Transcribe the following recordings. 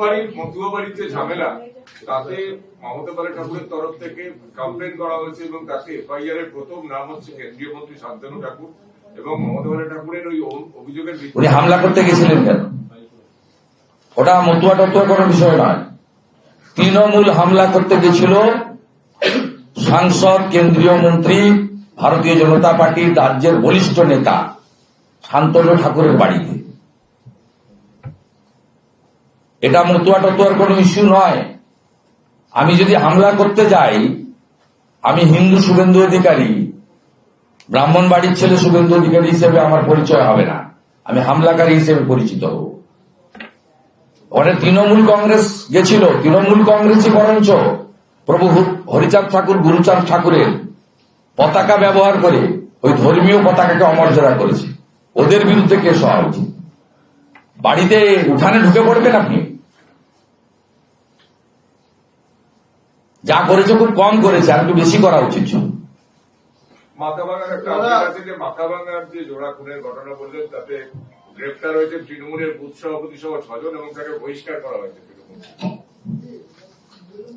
বাড়ির মতুয়া বাড়ির যে ঝামেলা, তাতে মমতা বালা ঠাকুরের তরফ থেকে কমপ্লেন করা হয়েছে এবং তাতে এফআইআর এর প্রথম নাম হচ্ছে কেন্দ্রীয় মন্ত্রী শান্তনু ঠাকুর এবং মমতা বালা ঠাকুরের ওই অভিযোগের উনি হামলা করতে গেছিলেন কেন? ওটা মতুয়া টতুয়া কোনো বিষয় নয়। তৃণমূল হামলা করতে গেছিল সাংসদ, কেন্দ্রীয় মন্ত্রী, ভারতীয় জনতা পার্টির রাজ্যের বলিষ্ঠ নেতা শান্তনু ঠাকুরের বাড়িতে। এটা মতুয়া টতুয়ার কোনো ইস্যু নয়। আমি যদি হামলা করতে যাই, আমি হিন্দু শুভেন্দু অধিকারী, ব্রাহ্মণ বাড়ির ছেলে শুভেন্দু অধিকারী হিসেবে আমার পরিচয় হবে না। আমি হামলাকারী হিসেবে পরিচিত হব। ওখানে তৃণমূল কংগ্রেস গেছিল। তৃণমূল কংগ্রেসই বরঞ্চ প্রভু হরিচাঁদ ঠাকুর, গুরুচাঁদ ঠাকুরের পতাকা ব্যবহার করে ওই ধর্মীয় পতাকাকে অমর্যাদা করেছে। ওদের বিরুদ্ধে কেস হওয়া উচিত। বাড়িতে উঠানে ঢুকে পড়বেন আপনি? যা করেছে খুব কম করেছে আর একটু বেশি করা উচিত ছিল মাথাভাঙার একটা আছে যে মাথাভাঙার যে জোড়া খুনের ঘটনা বললেন তাতে গ্রেপ্তার হয়েছে তৃণমূলের বুথ সভাপতি সহ ছজন এবং তাকে বহিষ্কার করা হয়েছে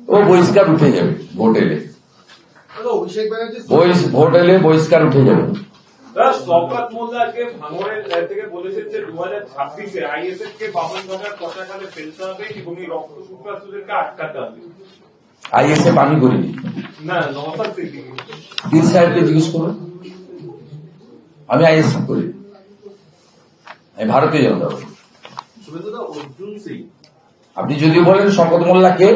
ও বহিষ্কার উঠে যাবে ভোট এলে। দাদা, অভিষেক ব্যানার্জি বহিষ- ভোট এলে বহিষ্কার উঠে যাবে। শওকত মোল্লা আজকে ভাঙড়ের থেকে বলেছেন যে দু হাজার ছাব্বিশে আইএসএফ কে বামন পতাকালে ফেলতে হবে এবং এই রক্ত সূত্রাসুদেরকে আটকাতে হবে। আইএসএফ আমি করিনি পীর সাহেবকে জিজ্ঞেস করুন। আমি আইএসএফ করি। আমি ভারতীয় জনতা আপনি যদি বলেন শঙ্কর মোল্লাকে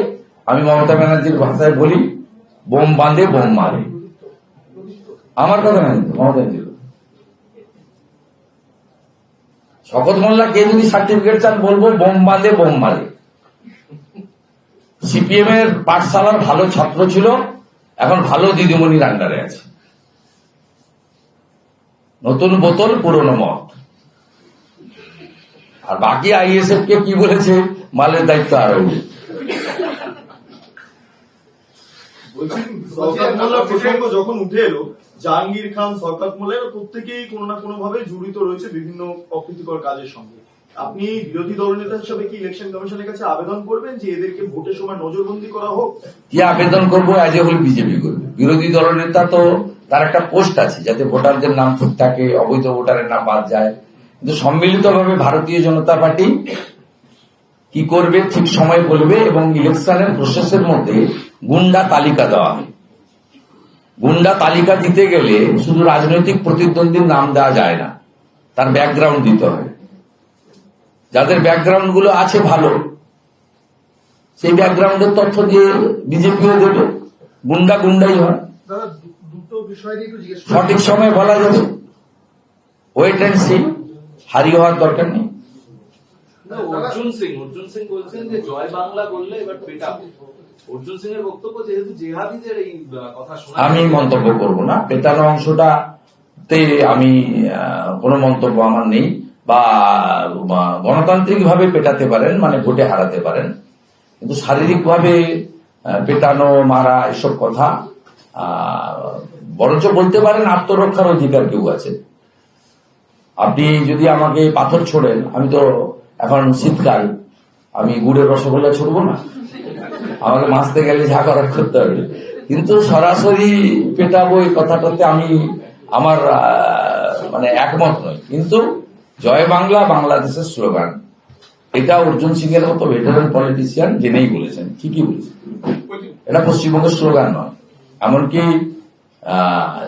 আমি মমতা ব্যানার্জির ভাষায় বলি বোম বাঁধে বোম মারে। আমার কথা নাই মমতা। শকত মোল্লাকে যদি সার্টিফিকেট চান বলব বোম বাঁধে বোম মারে। সিপিএম এর পাঠশালার ভালো ছাত্র ছিল, এখন ভালো দিদিমণির আন্ডারে আছে। নতুন বোতল, পুরনো মত আর বাকি আইএসএফ কে কি বলেছে, মালের দায়িত্ব আরও যখন উঠে এলো, জাহাঙ্গীর খান, সরকার মোল্লার প্রত্যেকেই কোনো না কোনো ভাবে জড়িত রয়েছে বিভিন্ন অপ্রীতিকর কাজের সঙ্গে। আপনি বিরোধী দলনেতা হিসেবে কি ইলেকশন কমিশনের কাছে আবেদন করবেন যে এদেরকে ভোটের সময় নজরবন্দি করা হোক? কি আবেদন করব আজ হল বিজেপি করবে। বিরোধী দলনেতা তো তার একটা পোস্ট আছে, যাতে ভোটারদের নাম ঠিক থাকে, অবৈধ ভোটারের নাম বাদ যায়। কিন্তু সম্মিলিতভাবে ভারতীয় জনতা পার্টি কি করবে, ঠিক সময় বলবে এবং ইলেকশনের প্রসেসের মধ্যে গুন্ডা তালিকা দেওয়া হবে। গুন্ডা তালিকা দিতে গেলে শুধু রাজনৈতিক প্রতিদ্বন্দ্বীর নাম দেওয়া যায় না, তার ব্যাকগ্রাউন্ড দিতে হবে। যাদের ব্যাকগ্রাউন্ডগুলো আছে ভালো সেই ব্যাকগ্রাউন্ডের তথ্য দিয়ে বিজেপিও দেবে। গুন্ডা গুন্ডাই হয়। দাদা দু- দুটো বিষয় নিয়ে একটু জিজ্ঞেস সঠিক সময় বলা যাবে। ওয়েট অ্যান্ড সি হারি হওয়ার দরকার নেই। না, অর্জুন সিং অর্জুন সিং বলছেন যে জয় বাংলা বললে এবার পেটাবো অর্জুন সিং এর বক্তব্য যেহেতু জেহাদিদের এই কথা শোনা আমি মন্তব্য করব না। পেটানো অংশটা তে আমি আহ, কোনো মন্তব্য আমার নেই। বা গণতান্ত্রিক ভাবে পেটাতে পারেন মানে ভোটে হারাতে পারেন, কিন্তু শারীরিক ভাবে পেটানো, মারা, এসব কথা বরঞ্চ বলতে পারেন আত্মরক্ষার অধিকার কেউ আছে। আপনি যদি আমাকে পাথর ছোড়েন, আমি তো এখন শীতকাল, আমি গুড়ের রসগোল্লা ছুড়বো না। আমাকে মাসতে গেলে যা করার করতে হবে। কিন্তু সরাসরি পেটাবো এই কথাটাতে আমি আমার মানে একমত নই। কিন্তু জয় বাংলা, বাংলাদেশের স্লোগান। এটা অর্জুন সিং এর মতো ভেটারেন পলিটিশিয়ান জেনেই বলেছেন, ঠিকই বলেছেন। এটা পশ্চিমবঙ্গের স্লোগান নয়। এমনকি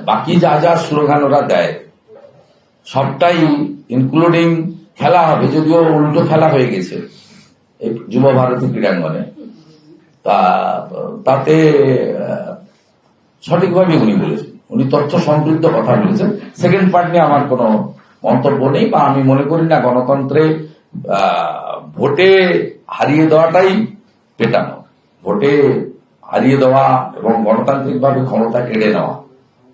বাকি যা যা স্লোগান ওরা দেয়, সবটাই ইনক্লুডিং খেলা হবে, যদিও উল্টো খেলা হয়ে গেছে যুব ভারতী ক্রীড়াঙ্গনে। তা, তাতে সঠিকভাবে উনি বলেছেন। উনি তথ্য সমৃদ্ধ কথা বলেছেন। সেকেন্ড পার্ট নিয়ে আমার কোনো মন্তব্য নেই বা আমি মনে করি না গণতন্ত্রে ভোটে হারিয়ে দেওয়াটাই পেটানো ভোটে হারিয়ে দেওয়া এবং গণতান্ত্রিকভাবে ক্ষমতা কেড়ে নেওয়া,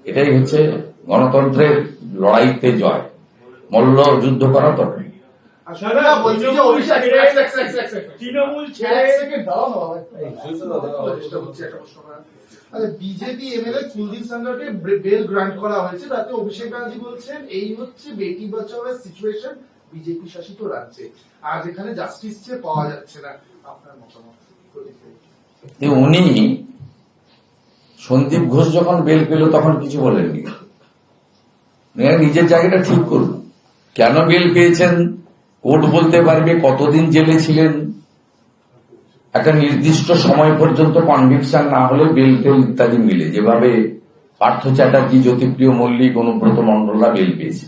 এটাই হচ্ছে গণতন্ত্রের লড়াইতে জয়। মল্ল যুদ্ধ করা দরকার তৃণমূল। আচ্ছা বিজেপি এমএলএ কুলদীপ সাংঘারকে বেল গ্রান্ট করা হয়েছে তাতে অভিষেক ব্যানার্জি বলছেন এই হচ্ছে বেটি বাঁচাও সিচুয়েশন বিজেপি শাসিত রাজ্যে। আজ এখানে জাস্টিস চেয়ে পাওয়া যাচ্ছে না। আপনার মতামত উনি সন্দীপ ঘোষ যখন বেল পেল তখন কিছু বলেননি। নিজের জায়গাটা ঠিক করুন। কেন বেল পেয়েছেন? কোর্ট বলতে পারবে কতদিন জেলে ছিলেন? একটা নির্দিষ্ট সময় পর্যন্ত কনভিকশন না হলে বেল টেল ইত্যাদি মিলে। যেভাবে পার্থ চ্যাটার্জি, জ্যোতিপ্রিয় মল্লিক, অনুব্রত মন্ডলরা বেল পেয়েছে।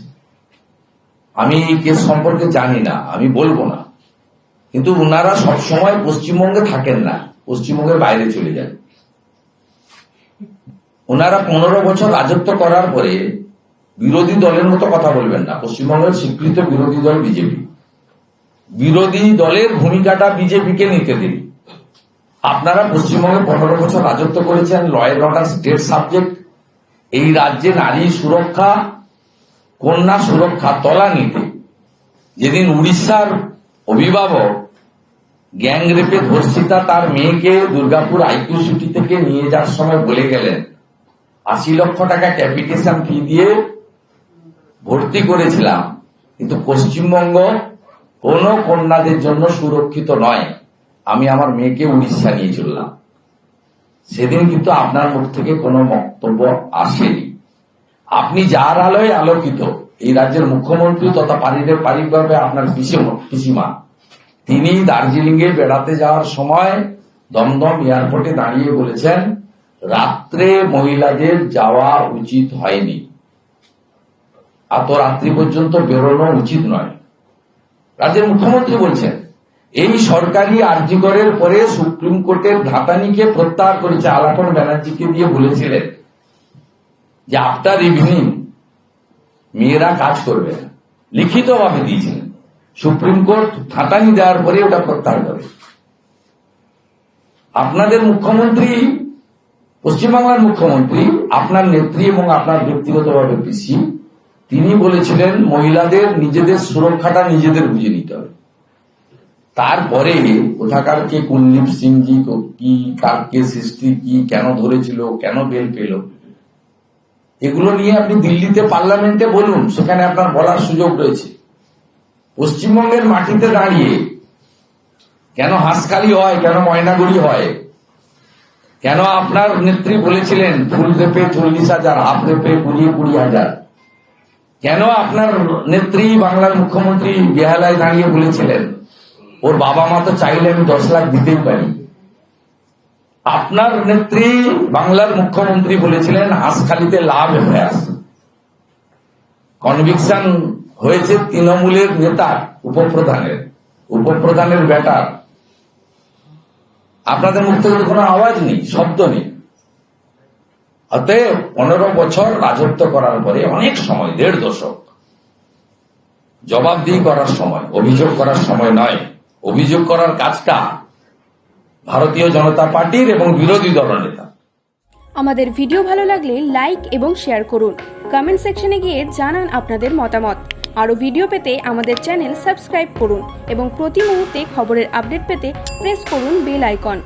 আমি এই কেস সম্পর্কে জানি না, আমি বলব না। কিন্তু ওনারা সবসময় পশ্চিমবঙ্গে থাকেন না, পশ্চিমবঙ্গের বাইরে চলে যান। ওনারা পনেরো বছর রাজত্ব করার পরে বিরোধী দলের মতো কথা বলবেন না। পশ্চিমবঙ্গের স্বীকৃত বিরোধী দল বিজেপি। বিরোধী দলের ভূমিকাটা বিজেপিকে নিতে দিন। আপনারা পশ্চিমবঙ্গে পনেরো বছর রাজত্ব করেছেন law and order, state subject. এই রাজ্যে নারী সুরক্ষা, কন্যা সুরক্ষা তলানিতে যেদিন উড়িষ্যার অভিভাবক গ্যাং রেপে ধর্ষিতা তার মেয়েকে দুর্গাপুর আইকিউ সিটি থেকে নিয়ে যাওয়ার সময় বলে গেলেন, আশি লক্ষ টাকা ক্যাপিটেশন ফি দিয়ে ভর্তি করেছিলাম। কিন্তু পশ্চিমবঙ্গ কোন কন্যাদের জন্য সুরক্ষিত নয়। আমি আমার মেয়েকে উড়িষ্যা নিয়ে চললাম। সেদিন কিন্তু আপনার মুখ থেকে কোনো বক্তব্য আসেনি। আপনি যার আলোয় আলোকিত, এই রাজ্যের মুখ্যমন্ত্রী তথা পারিবারিকভাবে আপনার পিসিম- পিসিমা, তিনি দার্জিলিং এ বেড়াতে যাওয়ার সময় দমদম এয়ারপোর্টে দাঁড়িয়ে বলেছেন, রাত্রে মহিলাদের যাওয়া উচিত হয়নি। এত রাত্রি পর্যন্ত বেরোনো উচিত নয়। রাজ্যের মুখ্যমন্ত্রী বলছেন, এই সরকারি আর্জিকরের পরে সুপ্রিম কোর্টের ধাতানিকে প্রত্যাহার করেছে আলাপন ব্যানার্জিকে দিয়ে বলেছিলেন যে আফটার ইভিনিং মেয়েরা কাজ করবে না। লিখিত ভাবে দিয়েছিলেন। সুপ্রিম কোর্ট থাতানি দেওয়ার পরে ওটা প্রত্যাহার করে। আপনাদের মুখ্যমন্ত্রী, পশ্চিমবাংলার মুখ্যমন্ত্রী, আপনার নেত্রী এবং আপনার ব্যক্তিগতভাবে পিসি তিনি বলেছিলেন, মহিলাদের নিজেদের সুরক্ষাটা নিজেদের বুঝে নিতে হবে। তারপরে কোথাকার কে কুলদীপ সিংজি কি কার কে সৃষ্টি, কি, কেন ধরেছিল, কেন বেল পেল, এগুলো নিয়ে আপনি দিল্লিতে পার্লামেন্টে বলুন, সেখানে আপনার বলার সুযোগ রয়েছে। পশ্চিমবঙ্গের মাটিতে দাঁড়িয়ে কেন হাঁসখালি হয়, কেন ময়নাগুড়ি হয়, কেন আপনার নেত্রী বলেছিলেন, ফুল রেপে চল্লিশ হাজার, হাফ রেপে কুড়ি কুড়ি হাজার কেন আপনার নেত্রী বাংলার মুখ্যমন্ত্রী বেহালায় দাঁড়িয়ে বলেছিলেন? ওর বাবা মা তো চাইলে আমি দশ লাখ দিতেই পারি। আপনার নেত্রী বাংলার মুখ্যমন্ত্রী বলেছিলেন হাঁসখালিতে লাভ হয়ে আসে কনভিকশন হয়েছে তৃণমূলের নেতার উপপ্রধানের উপপ্রধানের বেটার আপনাদের মুখ থেকে কোনো আওয়াজ নেই, শব্দ নেই। অতএব পনেরো বছর রাজত্ব করার পরে অনেক সময়, দেড় দশক, জবাবদিহি করার সময়, অভিযোগ করার সময় নয়। অভিযোগ করার কাজটা ভারতীয় জনতা পার্টির এবং বিরোধী দলনেতা আমাদের ভিডিও ভালো লাগলে লাইক এবং শেয়ার করুন। কমেন্ট সেকশনে গিয়ে জানান আপনাদের মতামত। আরও ভিডিও পেতে আমাদের চ্যানেল সাবস্ক্রাইব করুন এবং প্রতি মুহূর্তে খবরের আপডেট পেতে প্রেস করুন বেল আইকন।